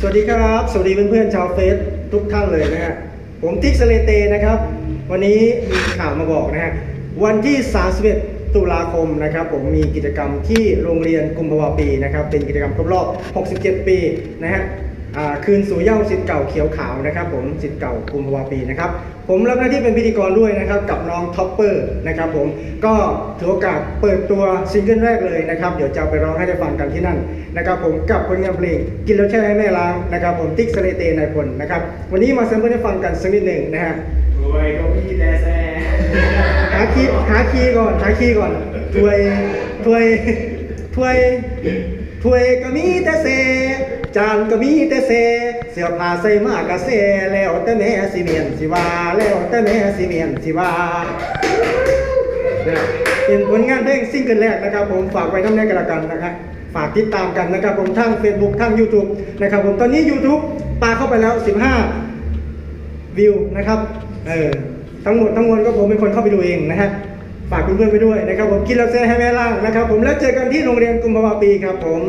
สวัสดีครับ สวัสดีเพื่อนๆชาวเฟซทุกท่านเลยนะฮะ ผมทิกสเลเตนะครับ วันนี้มีข่าวมาบอกนะฮะ วันที่31ตุลาคมนะครับ ผมมีกิจกรรมที่โรงเรียนกุมภาวะปีนะครับ เป็นกิจกรรมครบรอบ 67 ปีนะฮะ คืนสู่เหย้าสิทธิ์เก่าเขียวขาวนะครับผมสิทธิ์เก่ากุมภาวาปีนะครับผมรับหน้าที่เป็นพิธีกรด้วยนะครับกับน้องท็อปเปอร์นะครับผมก็ถือโอกาสเปิดตัวซิงเกิลแรกเลยนะครับเดี๋ยวจะเอาไปร้องให้ได้ฟังกันที่นั่นนะครับผมกับผลงานเพลงกินแล้วแช่ให้แม่ล้างนะครับผมติ๊กสเลเตนายพลนะครับวันนี้มาแซมเปิลให้ฟังกันสักนิดหนึ่งนะฮะรวยก็มีแต่แซ่หาคีย์หาคีย์ก่อนหาคีย์ก่อนถวยถวยถวยถวยก็มีแต่เซ จานก็มีแต่เซเสื้อผ้าใส่มากก็เซแล้วแต่แม่สิเมียนสิว่า แล้วแต่แม่สิเมียนสิว่าเนี่ยเป็นผลงานเพลงซิงเกิลแรกนะครับ ผมฝากไว้น้ำแน่กันละกันนะครับฝากติดตามกันนะครับ ผมทั้ง Facebook ทั้ง YouTube นะครับ ผมตอนนี้ YouTube ปาเข้าไปแล้ว 15 วิวนะครับเออทั้งหมดทั้งมวลก็ผมเป็นคนเข้าไปดูเองนะฮะฝากเพื่อนๆไปด้วยนะครับ ผมกินแล้วแซ่ให้แม่ล่างนะครับ ผมแล้วเจอกันที่โรงเรียนกุมภาวะปีครับผม